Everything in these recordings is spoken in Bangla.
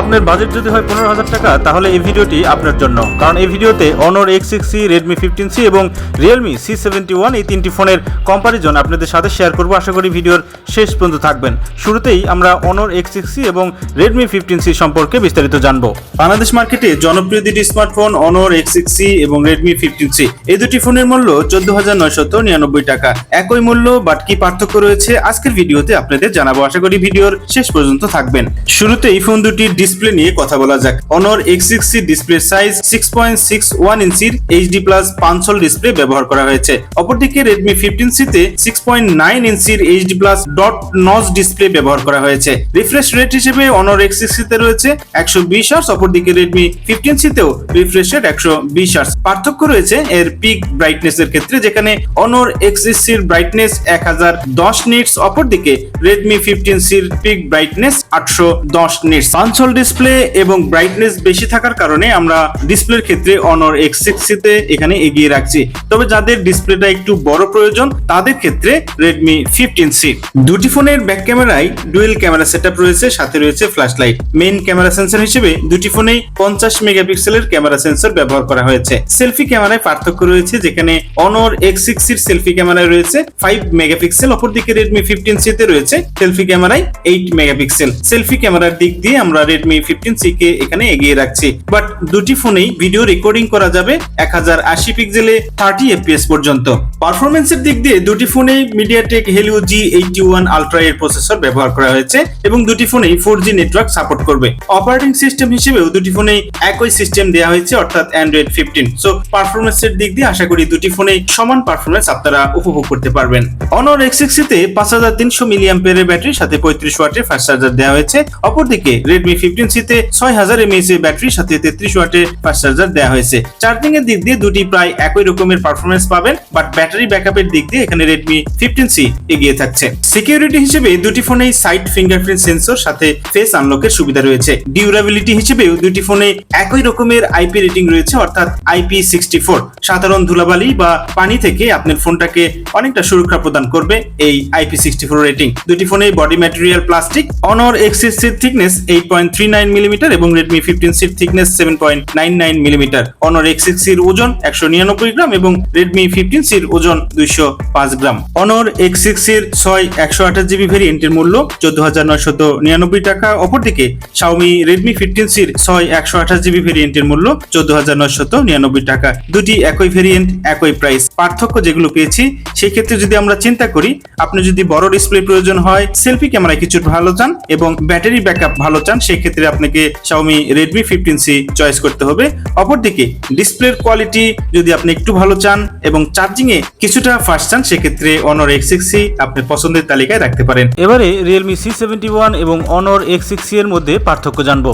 আপনার বাজেট যদি হয় পনেরো হাজার টাকা, তাহলে এই ভিডিওটি আপনার জন্য। কারণ এই ভিডিওতে Honor X six C Redmi fifteen C এবং রিয়েলমি সি সেভেন্টি ওয়ান এই তিনটি ফোনের কম্পারিজন আপনাদের সাথে শেয়ার করব। আশা করি ভিডিওর শেষ পর্যন্ত থাকবেন। শুরুতেই আমরা অনর এক্স সিক্স সি এবং রেডমি ফিফটিন সি সম্পর্কে বিস্তারিত জানব। বাংলাদেশ মার্কেটে জনপ্রিয় দুটি smartphone Honor X six C এবং রেডমি ফিফটিন সি এই দুটি ফোনের মূল্য চোদ্দ হাজার নয়শত নিরানব্বই টাকা। একই মূল্য বাট কি পার্থক্য রয়েছে আজকের ভিডিওতে আপনাদের জানাব। আশা করি ভিডিওর শেষ পর্যন্ত থাকবেন। শুরুতে এই ফোন দুটির ডিসপ্লে নিয়ে কথা বলা যাক। Honor X six C display size six point six one ইঞ্চির এইচডি প্লাস পাঁচশোল ডিসপ্লে ব্যবহার করা হয়েছে। অপরদিকে রেডমি ফিফটিন সিতে সিক্স পয়েন্ট নাইন ইঞ্চির HD plus dot notch display ব্যবহার করা হয়েছে। রিফ্রেশ রেট হিসেবে অনর এক্স সিক্স সিতে রয়েছে একশো বিশ আর্স অপরদিকে রেডমি ফিফটিন সিতেও রিফ্রেশ রেট একশো বিশ আর্স পার্থক্য রয়েছে এর পিক ব্রাইটনেস এর ক্ষেত্রে, যেখানে অনর এক্স সির ব্রাইটনেস এক হাজার দশ নিটস অপরদিকে রেডমি ফিফটিন সির পিক ব্রাইটনেস আটশো দশ নিটস পাঁচল ডিসপ্লে এবং ব্রাইটনেস বেশি থাকার কারণে আমরা ডিসপ্লের ক্ষেত্রে অনর এক্স সিক্সিতে এখানে এগিয়ে রাখছি। তবে যাদের ডিসপ্লেটা একটু বড় প্রয়োজন, তাদের ক্ষেত্রে রেডমি ফিফটিন সি দুটি ফোনের ব্যাক ক্যামেরায় ডুয়েল ক্যামেরা সেটআপ রয়েছে, সাথে রয়েছে flash light main camera sensor হিসেবে দুটি ফোনেই পঞ্চাশ মেগাপিক্সেলের ক্যামেরা সেন্সর ব্যবহার করা হয়েছে। সেলফি ক্যামেরায় পার্থক্য রয়েছে, যেখানে অনর এক্স সিক্স এর সেলফি ক্যামেরায় রয়েছে ফাইভ মেগাপিক্সেল অপরদিকে রেডমি ফিফটিন সি তে রয়েছে সেলফি ক্যামেরায় এইট মেগাপিক্সেল সেলফি ক্যামেরার দিক দিয়ে আমরা রেডমি ফিফটিন সি কে এখানে এগিয়ে রাখছি। বাট দুটি ফোনেই ভিডিও রেকর্ডিং করা যাবে এক হাজার আশি পিক্সেলে থার্টি এফপিএস পর্যন্ত। পারফরমেন্সের দিক দিয়ে দুটি ফোনেই MediaTek Helio G eighty one ultra এর প্রসেসর ব্যবহার করা হয়েছে এবং দুটি ফোনেই ফোর জি নেটওয়ার্ক সাপোর্ট করবে। অপারেটিং সিস্টেম হিসেবেও দুটি ফোনেই একই সিস্টেম দেওয়া হয়েছে, অর্থাৎ অ্যান্ড্রয়েড ফিফটিন সো পারফরমেন্সের দিক দিয়ে আশা করি দুটি ফোনে সমান পারফরমেন্স আপনারা উপভোগ করতে পারবেন। অনর এক্স তে পাঁচ হাজার তিনশো মিলিয়াম ব্যাটারির সাথে পঁয়ত্রিশ ওয়াটের ফাস্ট চার্জার দেওয়া হয়েছে। অপরদিকে রেডমি ফিফটিন সিতে ছয় হাজার এমএএস এর ব্যাটারির সাথে তেত্রিশ ওয়াটের ফাস্ট চার্জার দেওয়া হয়েছে। চার্জিং এর দিক দিয়ে দুটি প্রায় একই রকমের পারফরমেন্স পাবেন বাট ব্যাটারি ব্যাকআপের দিক দিয়ে এখানে রেডমি ফিফটিন সি এগিয়ে থাকছে। সিকিউরিটি হিসেবে দুটি সাইড ফিঙ্গারপ্রিন্ট সেন্সর সাথে ফেস আনলকের সুবিধা রয়েছে। ডিউরাবিলিটি হিসেবেও দুটি ফোনে একই রকমের আইপি রেটিং রয়েছে, অর্থাৎ আইপি সিক্সটি ফোর সাধারণ ধুলাবালি বা পানি থেকে আপনার ফোনটাকে অনেকটা সুরক্ষা প্রদান করবে এই আইপি সিক্সটি ফোর রেটিং দুটি ফোনে body material plastic Honor X six thickness eight point three nine millimetre এবং রেডমি ফিফটিন সির thickness seven point nine nine millimetre Honor X six সির ওজন একশো নিরানব্বই গ্রাম এবং রেডমি ফিফটিন সির ওজন দুইশো পাঁচ গ্রাম। অনর এক্স সিক্স এর ছয় একশো আঠাশ জিবি ভেরিয়েন্টের মূল্য চোদ্দ হাজার নয়শত নিরানব্বই টাকা। অপরদিকে শাওমি রেডমি ফিফটিন সির ছয় একশো আঠাশ জিবি ভেরিয়েন্টের মূল্য চোদ্দ হাজার নয়শত নিরানব্বই টাকা। দুটি একই ভেরিয়েন্ট, একই প্রাইস পার্থক্য যেগুলো পেয়েছি সেই ক্ষেত্রে যদি আমরা চিন্তা করি আপনি যদি বড় ডিসপ্লে প্রয়োজন হয় সেলফি ক্যামেরায় কিছু ভালো চান এবং ব্যাটারি ব্যাকআপ ভালো চান সেই ক্ষেত্রে আপনাকে Xiaomi Redmi fifteen C choice করতে হবে। অপরদিকে ডিসপ্লের কোয়ালিটি যদি আপনি একটু ভালো চান এবং চার্জিং এ কিছুটা ফাস্ট চান সেক্ষেত্রে অনর এক্স সিক্স সি আপনি পছন্দের তালিকায় রাখতে পারেন। এবারে রিয়েলমি সি সেভেন্টি ওয়ান এবং অনর এক্স সিক্স এর মধ্যে পার্থক্য জানব।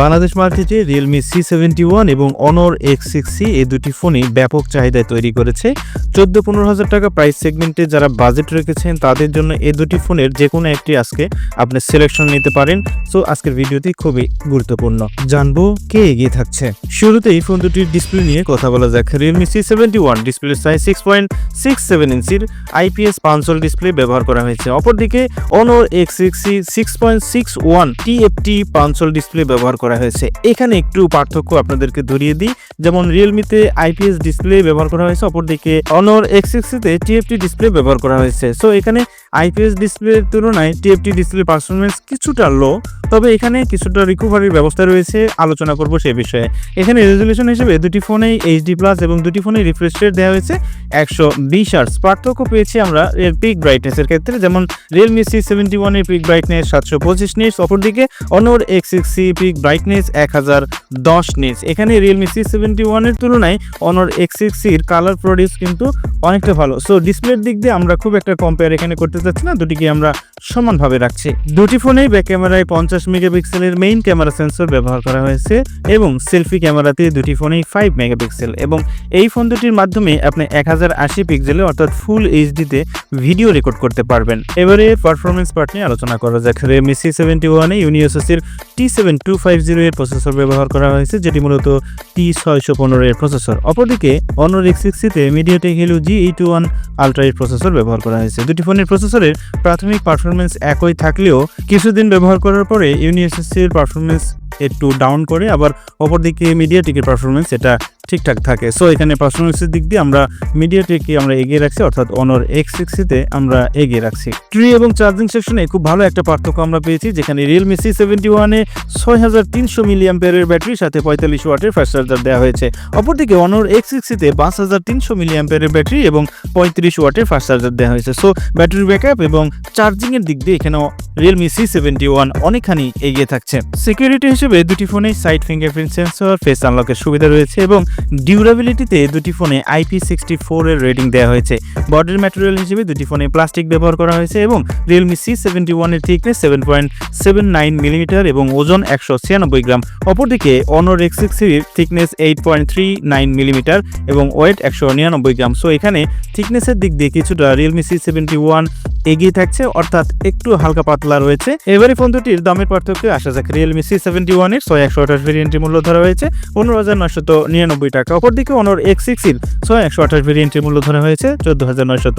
বাংলাদেশ মার্কেটে রিয়েলমি সি সেভেন্টি ওয়ান এবং অনর এক্স সিক্স সি এই দুটি ফোনই ব্যাপক চাহিদা তৈরি করেছে। চোদ্দ পনেরো হাজার টাকা প্রাইস সেগমেন্টে যারা বাজেট রেখেছেন, তাদের জন্য এই দুটি ফোনের যে কোনো একটি আজকে আপনি সিলেকশন নিতে পারেন। সো আজকের ভিডিওটি খুবই গুরুত্বপূর্ণ। জানব কে এগিয়ে থাকছে। শুরুতে এই ফোন দুটির ডিসপ্লে নিয়ে কথা বলা যাক। Realme C seventy one display size six point six seven ইঞ্চির আইপিএস পাঁচল ডিসপ্লে ব্যবহার করা হয়েছে। অপরদিকে Honor X six six point six one TFT পাঁচল display ব্যবহার করা হয়েছে। এখানে একটু পার্থক্য আপনাদেরকে ধরিয়ে দিই। যেমন রিয়েলমিতে আইপিএস ডিসপ্লে ব্যবহার করা হয়েছে, অপরদিকে অনর এক্স সিক্সিতে টিএফটি ডিসপ্লে ব্যবহার করা হয়েছে। সো এখানে আইপিএস ডিসপ্লের তুলনায় টিএফটি ডিসপ্লে পারফরমেন্স কিছুটা লো তবে এখানে কিছুটা রিকভারির ব্যবস্থা রয়েছে। আলোচনা করব সে বিষয়ে। এখানে রেজলিউশন হিসেবে দুটি ফোনেই এইচডি প্লাস এবং দুটি ফোনেই রিফ্রেশ রেট দেওয়া হয়েছে একশো বিশ আর্স পার্থক্য পেয়েছি আমরা এর পিক ব্রাইটনেসের ক্ষেত্রে। যেমন রিয়েলমি সি সেভেন্টি ওয়ানের পিক ব্রাইটনেস সাতশো পঁচিশ নিটস অপরদিকে Honor X six C peak brightness এক হাজার দশ নিটস এখানে রিয়েলমি সি সেভেন্টি ওয়ানের তুলনায় অনর এক্স সিক্স সির কালার প্রডিউস কিন্তু অনেকটা ভালো। সো ডিসপ্লের দিক দিয়ে আমরা খুব একটা কম্পেয়ার এখানে করতে চাচ্ছি না, দুটিকে আমরা সমানভাবে রাখছি। দুটি ফোনেই ব্যাক ক্যামেরায় পঞ্চাশ মেগাপিক্সেলের মেইন ক্যামেরা সেন্সর ব্যবহার করা হয়েছে এবং সেলফি ক্যামেরাতে দুটি ফোনেই ফাইভ মেগাপিক্সেল এবং এই ফোন দুটির মাধ্যমে আপনি এক হাজার আশি পিক্সেলে অর্থাৎ ফুল এইচডিতে ভিডিও রেকর্ড করতে পারবেন। এবারে পারফরমেন্স পার্ট নিয়ে আলোচনা করা যাক। রেমি সি সেভেন্টি ওয়ানে ইউনিওসিসির T seven two five zero এর প্রসেসর ব্যবহার করা হয়েছে, যেটি মূলত টি ছয়শো পনেরো এর প্রসেসর অপরদিকে Honor X সিক্সিতে MediaTek Helio G eight one ultra এর প্রসেসর ব্যবহার করা হয়েছে। দুটি ফোনের প্রসেসরের প্রাথমিক পারফরমেন্স একই থাকলেও কিছুদিন ব্যবহার করার পরে ইউনিএসএসসির পারফরমেন্স একটু ডাউন করে, আবার অপরদিকে মিডিয়া টিকের পারফরমেন্স এটা ঠিকঠাক থাকে। সো এখানে পারফরমেন্সের দিক দিয়ে আমরা মিডিয়াটেককে আমরা এগিয়ে রাখছি, অর্থাৎ অনর এক্স সিক্সিতে আমরা এগিয়ে রাখছি। ট্রি এবং চার্জিং সেকশনে খুব ভালো একটা পার্থক্য আমরা পেয়েছি, যেখানে রিয়েলমি সি সেভেন্টি ওয়ানে ছয় হাজার তিনশো মিলিয়াম্পেয়ারের ব্যাটারির সাথে পঁয়তাল্লিশ ওয়াটের ফাস্ট চার্জার দেওয়া হয়েছে। অপরদিকে অনর এক্স সিক্সিতে পাঁচ হাজার তিনশো মিলিয়াম্পেয়ারের ব্যাটারি এবং পঁয়ত্রিশ ওয়াটের ফাস্ট চার্জার দেওয়া হয়েছে। সো ব্যাটারি ব্যাকআপ এবং চার্জিংয়ের দিক দিয়ে এখানেও রিয়েলমি সি সেভেন্টি ওয়ান অনেকখানি এগিয়ে থাকছে। সিকিউরিটি হিসেবে দুটি ফোনেই সাইড ফিঙ্গারপ্রিন্ট সেন্সর ফেস আনলকের সুবিধা রয়েছে এবং ডিউরাবিলিটিতে দুটি ফোনে আইপি সিক্সটি ফোর এর রেটিং দেওয়া হয়েছে। বডির ম্যাটেরিয়াল হিসেবে দুটি ফোনে প্লাস্টিক ব্যবহার করা হয়েছে এবং রিয়েলমি সি সেভেন্টি ওয়ানের thickness seven point seven nine millimetre এবং ওজন একশো ছিয়ানব্বই গ্রাম। অপরদিকে Honor X সিক্সির thickness eight point three nine millimetre এবং ওয়েট একশো নিরানব্বই গ্রাম। সো এখানে থিকনেসের দিক দিয়ে কিছুটা রিয়েলমি সি সেভেন্টি ওয়ান এগিয়ে থাকছে, অর্থাৎ একটু হালকা পাতলা রয়েছে। এবারে ফোন দুটির দামের পার্থক্য আসা যাক। রিয়েলমি সি সেভেন্টি ওয়ানের ছয় একশো আঠাশ ভেরিয়েন্টের মূল্য ধরা হয়েছে, পনেরো হাজার নয়শত নিরানব্বই টাকা, অপরদিকে অনর এক্স সিক্সির ছয় একশো আঠাশ ভেরিয়েন্টের মূল্য ধরা হয়েছে, চোদ্দ হাজার নয়শত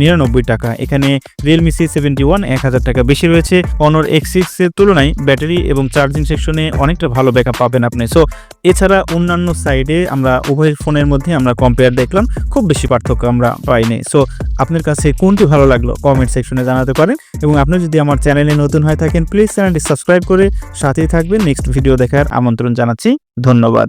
নিরানব্বই টাকা। এখানে রিয়েলমি সি সেভেন্টি ওয়ান এক হাজার টাকা বেশি রয়েছে। অনর এক্স সিক্স এর তুলনায় ব্যাটারি এবং চার্জিং সেকশনে অনেকটা ভালো ব্যাকআপ পাবেন আপনি। সো এছাড়া অন্যান্য সাইডে আমরা উভয় ফোনের মধ্যে আমরা কম্পেয়ার দেখলাম, খুব বেশি পার্থক্য আমরা পাইনি। সো আপনার কাছে কোনটি ভালো লাগল কমেন্ট সেকশনে জানাতে পারেন এবং আপনি যদি আমার চ্যানেলে নতুন হয়ে থাকেন প্লিজ চ্যানেলটি সাবস্ক্রাইব করে সাথেই থাকবেন। নেক্সট ভিডিও দেখার আমন্ত্রণ জানাচ্ছি। ধন্যবাদ।